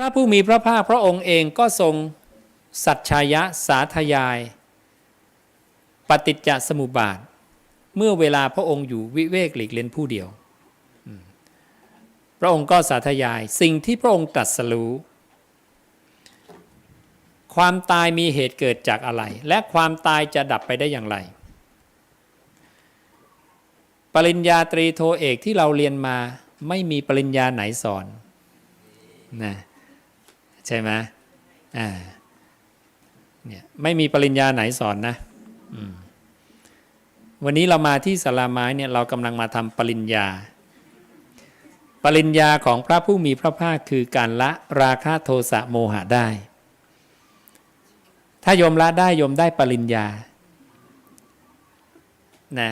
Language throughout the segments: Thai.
พระผู้มีพระภาคพระองค์เองก็ทรงสัจชายะสาธยาย ปฏิจจสมุปบาท เมื่อเวลาพระองค์อยู่วิเวกหลีกเล่นผู้เดียว พระองค์ก็สาธยายสิ่งที่พระองค์ตรัสรู้ ความตายมีเหตุเกิดจากอะไร และความตายจะดับไปได้อย่างไร ปริญญาตรีโทเอกที่เราเรียนมาไม่มีปริญญาไหนสอนนะ ใช่ไหมอ่าเนี่ยไม่มีปริญญาไหนสอนนะวันนี้เรามาที่สาราไม้เนี่ยเรากำลังมาทำปริญญา ปริญญาของพระผู้มีพระภาคคือการละราคะโทสะโมหะได้ ถ้าโยมละได้โยมได้ปริญญานะ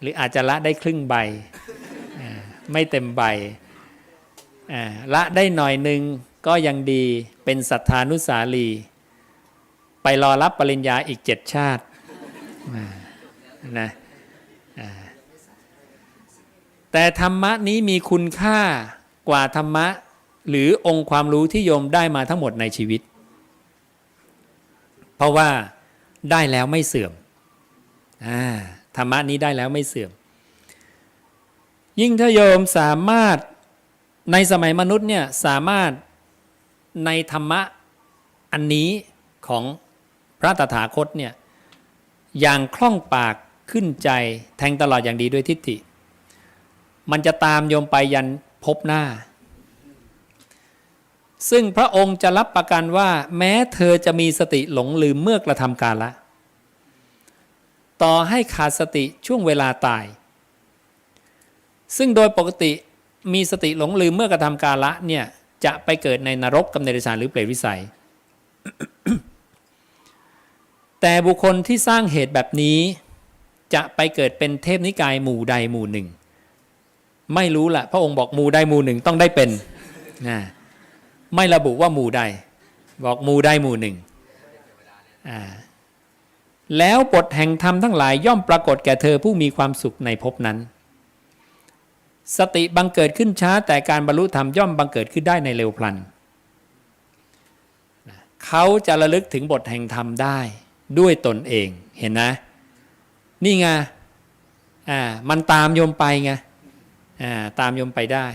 หรืออาจจะละได้ครึ่งใบ ไม่เต็มใบอ่าละได้หน่อยหนึ่ง ก็ยังดีเป็นสัทธานุสาลี ไปรอรับปริญญาอีกเจ็ดชาตินะแต่ธรรมะนี้มีคุณค่ากว่าธรรมะ หรือองค์ความรู้ที่โยมได้มาทั้งหมดในชีวิต เพราะว่าได้แล้วไม่เสื่อมอธรรมะนี้ได้แล้วไม่เสื่อม ยิ่งถ้าโยมสามารถในสมัยมนุษย์เนี่ยสามารถ ในธรรมะอันนี้ของพระตถาคตเนี่ยอย่างคล่องปากขึ้นใจแทงตลอดอย่างดีด้วยทิฏฐิ มันจะตามโยมไปยันพบหน้า ซึ่งพระองค์จะรับประกันว่าแม้เธอจะมีสติหลงลืมเมื่อกระทำการละ ต่อให้ขาดสติช่วงเวลาตาย ซึ่งโดยปกติมีสติหลงลืมเมื่อกระทำการละเนี่ย จะไปเกิดในนรกกับเนรชานหรือเปรตวิสัย แต่บุคคลที่สร้างเหตุแบบนี้ จะไปเกิดเป็นเทพนิกายหมู่ใดหมู่หนึ่ง ไม่รู้ละพระองค์บอกหมู่ใดหมู่หนึ่งต้องได้เป็นนะไม่ระบุว่าหมู่ใด บอกหมู่ใดหมู่หนึ่งอ่าแล้วบทแห่งธรรมทั้งหลายย่อมปรากฏแก่เธอผู้มีความสุขในภพนั้น สติบังเกิดขึ้นช้า แต่การบรรลุธรรมย่อมบังเกิดขึ้นได้ในเร็วพลัน เขาจะระลึกถึงบทแห่งธรรมได้ด้วยตนเองเห็นนะ นี่ไงอ่ามันตามโยมไปไงอ่าตามโยมไปได้